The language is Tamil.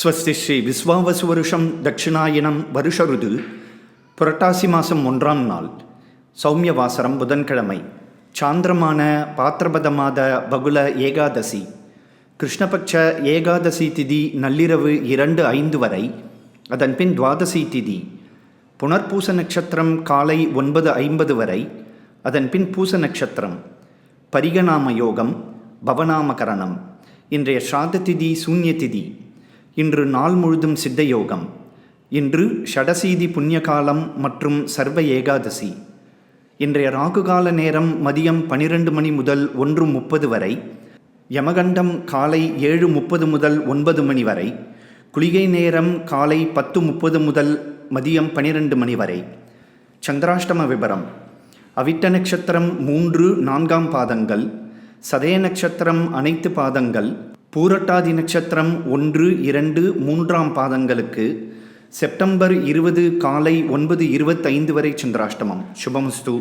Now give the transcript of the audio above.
ஸ்வஸ்தி ஸ்ரீ விஸ்வாவசு வருஷம் தட்சிணாயனம் வருஷ ருது புரட்டாசி மாதம் ஒன்றாம் நாள் சௌமிய வாசரம் புதன்கிழமை சாந்திரமான பாத்திரபத மாத பகுல ஏகாதசி கிருஷ்ணபக்ஷ ஏகாதசி திதி நள்ளிரவு இரண்டு ஐந்து வரை அதன்பின் துவாதசி திதி புனர்பூச நட்சத்திரம் காலை ஒன்பது ஐம்பது வரை அதன்பின் பூச நட்சத்திரம் பரிகநாம யோகம் பவநாமகரணம் இன்றைய ஸ்ராத்த திதி சூன்ய திதி. இன்று நாள் முழுதும் சித்த யோகம் இன்று ஷடசீதி புண்ணியகாலம் மற்றும் சர்வ ஏகாதசி. இன்றைய ராகுகால நேரம் மதியம் பனிரெண்டு மணி முதல் ஒன்று முப்பது வரை. யமகண்டம் காலை ஏழு முப்பது முதல் ஒன்பது மணி வரை. குளிகை நேரம் காலை பத்து முப்பது முதல் மதியம் பனிரெண்டு மணி வரை. சந்திராஷ்டம விபரம். அவிட்ட நட்சத்திரம் மூன்று நான்காம் பாதங்கள். சதய நட்சத்திரம் அனைத்து பாதங்கள். பூரட்டாதி நட்சத்திரம் ஒன்று இரண்டு மூன்றாம் பாதங்களுக்கு செப்டம்பர் இருபது காலை ஒன்பது இருபத்தைந்து வரை சந்திராஷ்டமம். சுபமஸ்து